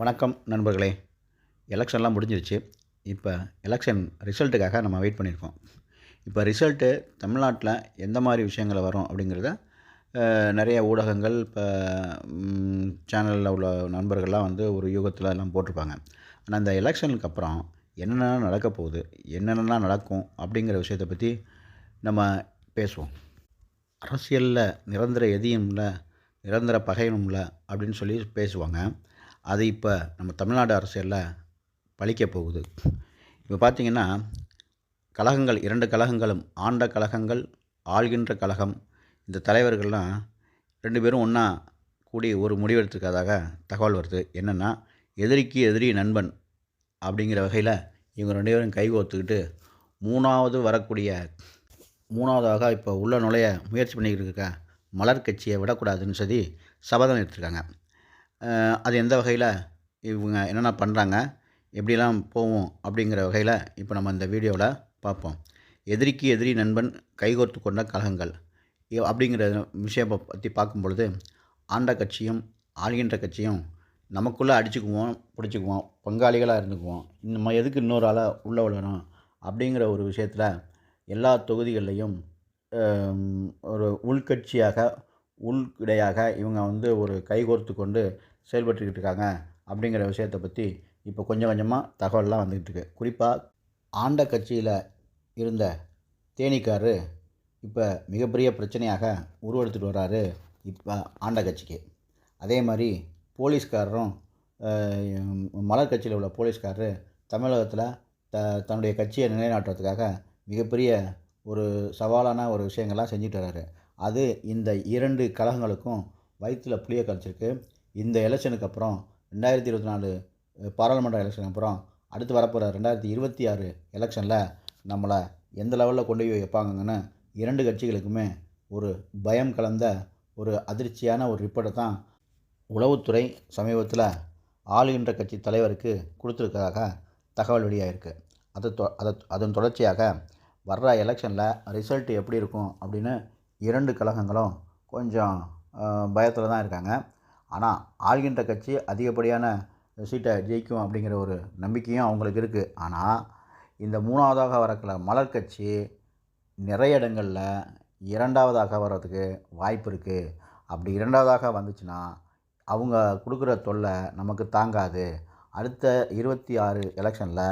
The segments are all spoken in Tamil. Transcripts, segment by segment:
வணக்கம் நண்பர்களே. எலெக்ஷன்லாம் முடிஞ்சிருச்சு. இப்போ எலெக்ஷன் ரிசல்ட்டுக்காக நம்ம வெயிட் பண்ணியிருக்கோம். இப்போ ரிசல்ட்டு தமிழ்நாட்டில் எந்த மாதிரி விஷயங்கள் வரும் அப்படிங்கிறத நிறைய ஊடகங்கள் இப்போ சேனலில் உள்ள நண்பர்கள்லாம் வந்து ஒரு யூகத்தில் எல்லாம் போட்டிருப்பாங்க. ஆனால் இந்த எலெக்ஷனுக்கு அப்புறம் என்னென்ன நடக்க போகுது என்னென்னலாம் நடக்கும் அப்படிங்கிற விஷயத்தை பற்றி நம்ம பேசுவோம். அரசியலில் நிரந்தர எதியும் இல்லை நிரந்தர பகையனும் இல்லை அப்படின்னு சொல்லி பேசுவாங்க. அது இப்போ நம்ம தமிழ்நாடு அரசியலில் பழிக்க போகுது. இப்போ பார்த்தீங்கன்னா கழகங்கள் இரண்டு கழகங்களும் ஆண்ட கழகங்கள் ஆள்கின்ற கழகம் இந்த தலைவர்கள்லாம் ரெண்டு பேரும் ஒன்றா கூடி ஒரு முடிவெடுத்திருக்கிறதாக தகவல் வருது. என்னென்னா எதிரிக்கு எதிரி நண்பன் அப்படிங்கிற வகையில் இவங்க ரெண்டு பேரும் கைகோத்துக்கிட்டு மூணாவது வரக்கூடிய மூணாவதாக இப்போ உள்ள நுழைய முயற்சி பண்ணிக்கிட்டு இருக்க மலர் கட்சியை விடக்கூடாதுன்னு சொல்லி சபதம் எடுத்திருக்காங்க. அது எந்த வகையில் இவங்க என்னென்ன பண்ணுறாங்க எப்படிலாம் போவோம் அப்படிங்கிற வகையில் இப்போ நம்ம இந்த வீடியோவில் பார்ப்போம். எதிரிக்கு எதிரி நண்பன் கைகோர்த்து கொண்ட கழகங்கள் அப்படிங்கிற விஷயம் பற்றி பார்க்கும் பொழுது ஆண்ட கட்சியும் ஆள்கின்ற கட்சியும் நமக்குள்ளே அடிச்சுக்குவோம் பிடிச்சிக்குவோம் பங்காளிகளாக இருந்துக்குவோம். நம்ம எதுக்கு இன்னொரு ஆளாக உள்ளே விழணும் அப்படிங்கிற ஒரு விஷயத்தில் எல்லா தொகுதிகள்லையும் ஒரு உள்கட்சியாக உள்கிடையாக இவங்க வந்து ஒரு கைகோர்த்து கொண்டு செயல்பட்டுக்கிட்டு இருக்காங்க அப்படிங்கிற விஷயத்தை பற்றி இப்போ கொஞ்சம் கொஞ்சமாக தகவல்லாம் வந்துக்கிட்டு இருக்கு குறிப்பாக ஆண்ட கட்சியில் இருந்த தேனீக்காரரு இப்போ மிகப்பெரிய பிரச்சனையாக உருவெடுத்துட்டு வர்றாரு இப்போ ஆண்ட கட்சிக்கு. அதே மாதிரி போலீஸ்காரரும் மலர் கட்சியில் உள்ள போலீஸ்காரரு தமிழகத்தில் த தன்னுடைய கட்சியை நிலைநாட்டுறதுக்காக மிகப்பெரிய ஒரு சவாலான ஒரு விஷயங்கள்லாம் செஞ்சுட்டு வர்றாரு அது இந்த இரண்டு கழகங்களுக்கும் வயிற்றில் புளிய கழிச்சிருக்கு இந்த எலெக்ஷனுக்கு அப்புறம் ரெண்டாயிரத்தி இருபத்தி நாலு பாராளுமன்ற எலெக்ஷனுக்கு அப்புறம் அடுத்து வரப்போகிற ரெண்டாயிரத்தி இருபத்தி ஆறு எலெக்ஷனில் நம்மளை எந்த லெவலில் கொண்டு போய் வைப்பாங்கன்னு இரண்டு கட்சிகளுக்குமே ஒரு பயம் கலந்த ஒரு அதிர்ச்சியான ஒரு ரிப்போர்ட்டை தான் உளவுத்துறை சமீபத்தில் ஆளுகின்ற கட்சி தலைவருக்கு கொடுத்துருக்கிறதாக தகவல் வெளியாகிருக்கு அது தொ- அதை அதன் தொடர்ச்சியாக வர்ற எலெக்ஷனில் ரிசல்ட் எப்படி இருக்கும் அப்படின்னு இரண்டு கழகங்களும் கொஞ்சம் பயத்தில் தான் இருக்காங்க. ஆனால் ஆள்கின்ற கட்சி அதிகப்படியான சீட்டை ஜெயிக்கும் அப்படிங்கிற ஒரு நம்பிக்கையும் அவங்களுக்கு இருக்குது ஆனால் இந்த மூணாவதாக வரக்கிற மலர் கட்சி நிறைய இடங்களில் இரண்டாவதாக வர்றதுக்கு வாய்ப்பு இருக்குது அப்படி இரண்டாவதாக வந்துச்சுன்னா அவங்க கொடுக்குற தொல்லை நமக்கு தாங்காது. அடுத்த இருபத்தி ஆறு எலெக்ஷனில்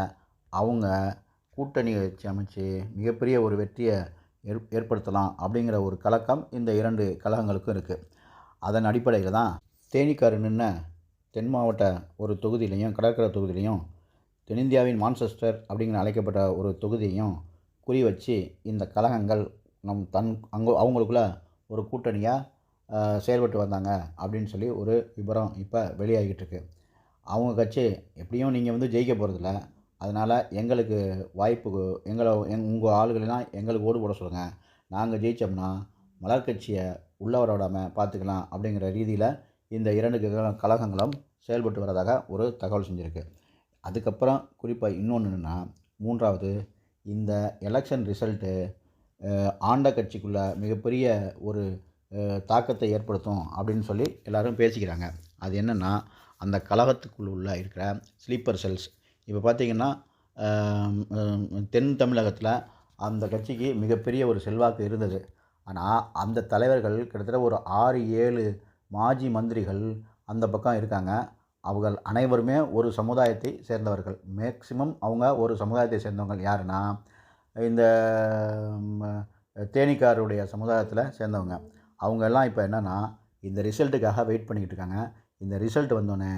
அவங்க கூட்டணி வச்சு அமைச்சு மிகப்பெரிய ஒரு வெற்றியை ஏற் ஏற்படுத்தலாம் அப்படிங்கிற ஒரு கலக்கம் இந்த இரண்டு கழகங்களுக்கும் இருக்குது அதன் அடிப்படையில் தான் தேனிக்காரு நின்ன தென் மாவட்ட ஒரு தொகுதியிலையும் கடற்கரை தொகுதியிலையும் தென்னிந்தியாவின் மான்செஸ்டர் அப்படிங்கிற அழைக்கப்பட்ட ஒரு தொகுதியையும் குறி வச்சு இந்த கழகங்கள் நம் தன் அங்கே அவங்களுக்குள்ள ஒரு கூட்டணியாக செயல்பட்டு வந்தாங்க அப்படின்னு சொல்லி ஒரு விபரம் இப்போ வெளியாகிட்டு இருக்கு. அவங்க கட்சி எப்படியும் நீங்கள் வந்து ஜெயிக்க போகிறதில்ல அதனால் எங்களுக்கு வாய்ப்பு எங்களை எங் உங்கள் ஆளுகளெல்லாம் எங்களுக்கு ஓடு போட சொல்லுங்கள் நாங்கள் ஜெயித்தோம்னா மலர் கட்சியை உள்ள வர விடாமல் பார்த்துக்கலாம் அப்படிங்கிற ரீதியில் இந்த இரண்டு கழக- கழகங்களும் செயல்பட்டு வரதாக ஒரு தகவல் செஞ்சுருக்கு. அதுக்கப்புறம் குறிப்பாக இன்னொன்று என்னென்னா மூன்றாவது இந்த எலெக்ஷன் ரிசல்ட்டு ஆண்ட கட்சிக்குள்ளே மிகப்பெரிய ஒரு தாக்கத்தை ஏற்படுத்தும் அப்படின்னு சொல்லி எல்லோரும் பேசிக்கிறாங்க. அது என்னென்னா அந்த கழகத்துக்குள்ள உள்ள இருக்கிற ஸ்லீப்பர் செல்ஸ் இப்போ பார்த்தீங்கன்னா தென் தமிழகத்தில் அந்த கட்சிக்கு மிகப்பெரிய ஒரு செல்வாக்கு இருந்தது. ஆனால் அந்த தலைவர்கள் கிட்டத்தட்ட ஒரு ஆறு ஏழு மாஜி மந்திரிகள் அந்த பக்கம் இருக்காங்க. அவர்கள் அனைவருமே ஒரு சமுதாயத்தை சேர்ந்தவர்கள். மேக்சிமம் அவங்க ஒரு சமுதாயத்தை சேர்ந்தவங்க யாருன்னா இந்த தேனிக்காருடைய சமுதாயத்தில் சேர்ந்தவங்க. அவங்க எல்லாம் இப்போ என்னென்னா இந்த ரிசல்ட்டுக்காக வெயிட் பண்ணிக்கிட்டு இருக்காங்க. இந்த ரிசல்ட் வந்தோடனே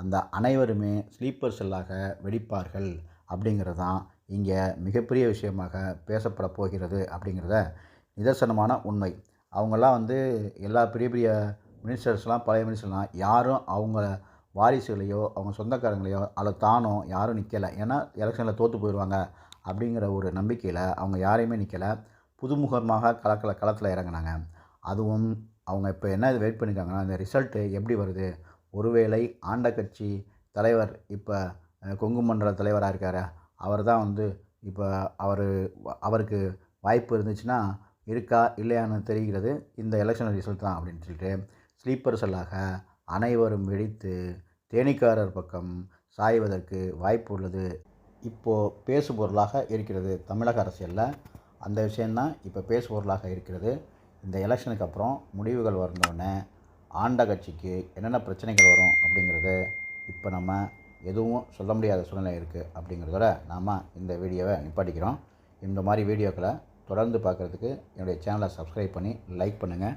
அந்த அனைவருமே ஸ்லீப்பர் செல்லாக வெடிப்பார்கள் அப்படிங்கிறது தான் இங்கே மிகப்பெரிய விஷயமாக பேசப்பட போகிறது அப்படிங்கிறத நிதர்சனமான உண்மை. அவங்கெல்லாம் வந்து எல்லா பெரிய பெரிய மினிஸ்டர்ஸ்லாம் பழைய மினிஸ்டர்லாம் யாரும் அவங்க வாரிசுகளையோ அவங்க சொந்தக்காரங்களையோ அதில் தானோ யாரும் நிற்கலை ஏன்னா எலெக்ஷனில் தோற்று போயிடுவாங்க அப்படிங்கிற ஒரு நம்பிக்கையில் அவங்க யாரையுமே நிற்கலை புதுமுகமாக கலக்கல களத்தில் இறங்குனாங்க. அதுவும் அவங்க இப்போ என்ன வெயிட் பண்ணியிருக்காங்கன்னா இந்த ரிசல்ட்டு எப்படி வருது? ஒருவேளை ஆண்ட கட்சி தலைவர் இப்போ கொங்கு மண்டல தலைவராக இருக்கார். அவர் தான் வந்து இப்போ அவர் அவருக்கு வாய்ப்பு இருந்துச்சுன்னா இருக்கா இல்லையான்னு தெரிகிறது இந்த எலெக்ஷன் ரிசல்ட் தான் அப்படின்னு சொல்லிட்டு ஸ்லீப்பர் செல்லாக அனைவரும் வெடித்து தேனீக்காரர் பக்கம் சாய்வதற்கு வாய்ப்பு உள்ளது இப்போது பேசுபொருளாக இருக்கிறது தமிழக அரசியலில். அந்த விஷயந்தான் இப்போ பேசுபொருளாக இருக்கிறது. இந்த எலெக்ஷனுக்கு அப்புறம் முடிவுகள் வந்தோடனே ஆண்ட கட்சிக்கு என்னென்ன பிரச்சனைகள் வரும் அப்படிங்கிறது இப்போ நம்ம எதுவும் சொல்ல முடியாத சூழ்நிலை இருக்குது அப்படிங்கிறதோட நாம் இந்த வீடியோவை நிப்பாட்டிக்கிறோம். இந்த மாதிரி வீடியோக்களை தொடர்ந்து பார்க்குறதுக்கு என்னுடைய சேனலை சப்ஸ்கிரைப் பண்ணி லைக் பண்ணுங்கள்